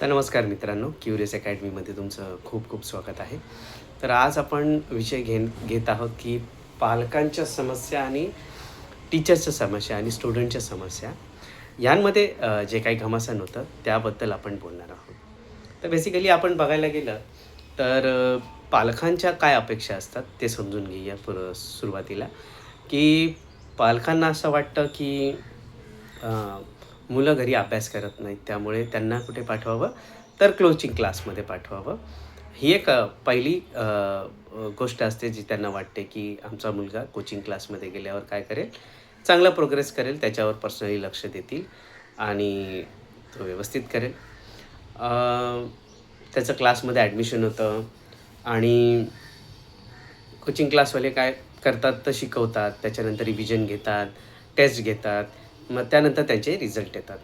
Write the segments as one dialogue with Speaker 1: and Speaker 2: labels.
Speaker 1: तर नमस्कार मित्रांनो क्युरियस अकॅडमीमध्ये तुमचं खूप खूप स्वागत आहे. तर आज आपण विषय घेन घेत आहोत की पालकांच्या समस्या आणि टीचर्सच्या समस्या आणि स्टुडंटच्या समस्या यांमध्ये जे काही घमासान होतं त्याबद्दल आपण बोलणार आहोत. तर बेसिकली आपण बघायला गेलं तर पालकांच्या काय अपेक्षा असतात ते समजून घेऊया पुर सुरुवातीला. की पालकांना असं वाटतं की मुलं घरी अभ्यास करत नाहीत त्यामुळे त्यांना कुठे पाठवावं? तर क्लोचिंग क्लासमध्ये पाठवावं. ही एक पहिली गोष्ट असते जी त्यांना वाटते की आमचा मुलगा कोचिंग क्लासमध्ये गेल्यावर काय करेल? चांगला प्रोग्रेस करेल त्याच्यावर पर्सनली लक्ष देतील आणि तो व्यवस्थित करेल. त्याचं क्लासमध्ये ॲडमिशन होतं आणि कोचिंग क्लासवाले काय करतात तर शिकवतात त्याच्यानंतर रिव्हिजन घेतात टेस्ट घेतात. मग त्यानंतर त्यांचे रिझल्ट येतात.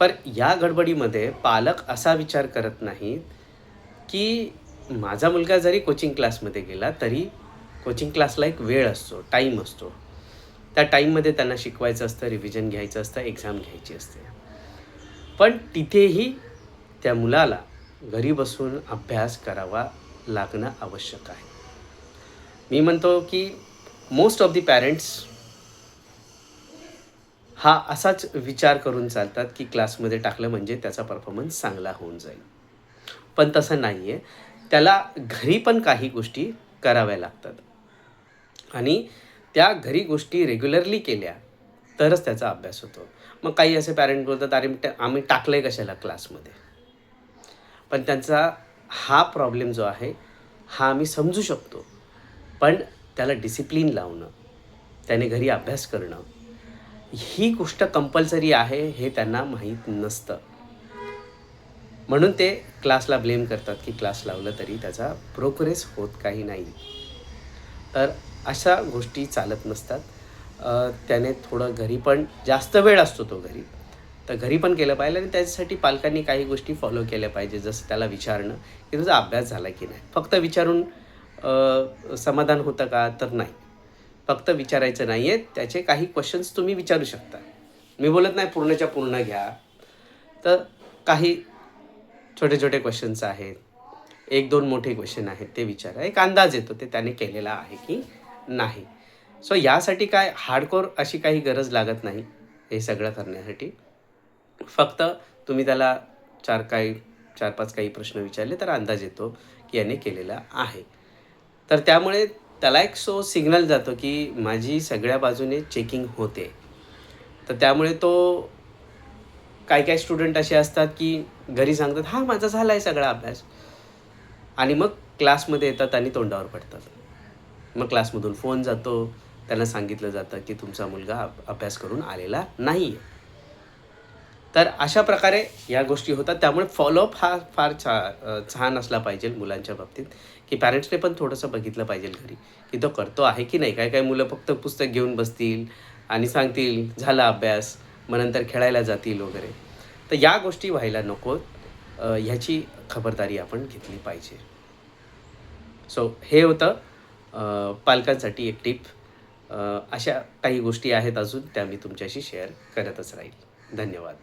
Speaker 1: पर या गडबडीमध्ये पालक असा विचार करत नाहीत की माझा मुलगा जरी कोचिंग क्लासमध्ये गेला तरी कोचिंग क्लासला एक वेळ असतो टाईम असतो. त्या टाईममध्ये त्यांना शिकवायचं असतं रिव्हिजन घ्यायचं असतं एक्झाम घ्यायची असते. पण तिथेही त्या मुलाला घरी बसून अभ्यास करावा लागणं आवश्यक आहे. मी म्हणतो की मोस्ट ऑफ दी पॅरेंट्स हा असाच विचार करून चालतात की क्लासमध्ये टाकलं म्हणजे त्याचा परफॉर्मन्स चांगला होऊन जाईल. पण तसं नाही आहे त्याला घरी पण काही गोष्टी कराव्या लागतात. आणि त्या घरी गोष्टी रेग्युलरली केल्या तरच त्याचा अभ्यास होतो. मग काही असे पॅरेंट बोलतात अरे आम्ही टाकलं आहे कशाला क्लासमध्ये? पण त्यांचा हा प्रॉब्लेम जो आहे हा आम्ही समजू शकतो. पण त्याला डिसिप्लिन लावणं त्याने घरी अभ्यास करणं ही गोष्ट कंपल्सरी आहे हे त्यांना माहीत नसतं. म्हणून ते क्लासला ब्लेम करतात की क्लास लावलं तरी त्याचा प्रोग्रेस होत काही नाही. तर अशा गोष्टी चालत नसतात. त्याने थोडं घरी पण जास्त वेळ असतो तो घरी. तर घरी पण केलं पाहिजे आणि त्याच्यासाठी पालकांनी काही गोष्टी फॉलो केल्या पाहिजे. जसं त्याला विचारणं की तुझा अभ्यास झाला की नाही? फक्त विचारून समाधान होतं का? तर नाही. फक्त विचारायचं नाही आहे त्याचे काही क्वेश्चन्स तुम्ही विचारू शकता. मी बोलत नाही पूर्णच्या पूर्ण घ्या. तर काही छोटे छोटे क्वेश्चन्स आहेत. एक दोन मोठे क्वेश्चन आहेत ते विचारा. एक अंदाज येतो ते त्याने केलेला आहे की नाही. सो यासाठी काय हार्डकोर अशी काही गरज लागत नाही हे सगळं करण्यासाठी. फक्त तुम्ही त्याला चार काही चार पाच काही प्रश्न विचारले तर अंदाज येतो की याने केलेला आहे. तर त्यामुळे त्याला एक सो सिग्नल जातो की माझी सगळ्या बाजूने चेकिंग होते. तर त्यामुळे तो काही काही स्टुडंट असे असतात की घरी सांगतात हा माझा झाला आहे सगळा अभ्यास. आणि मग क्लासमध्ये येतात आणि तोंडावर पडतात. मग क्लासमधून फोन जातो. त्यांना सांगितलं जातं की तुमचा मुलगा अभ्यास करून आलेला नाही आहे तर अशा प्रकारे या गोष्टी होतात. त्यामुळे फॉलोअप हा फार छा छान असला पाहिजे मुलांच्या बाबतीत. की पॅरेंट्सने पण थोडंसं बघितलं पाहिजे घरी की तो करतो आहे की नाही? काय काय मुलं फक्त पुस्तक घेऊन बसतील आणि सांगतील झाला अभ्यास मग नंतर खेळायला जातील वगैरे. तर या गोष्टी व्हायला नको. ह्याची खबरदारी आपण घेतली पाहिजे. सो हे होतं पालकांसाठी एक टिप. अशा काही गोष्टी आहेत अजून त्या मी तुमच्याशी शेअर करतच राहील. धन्यवाद.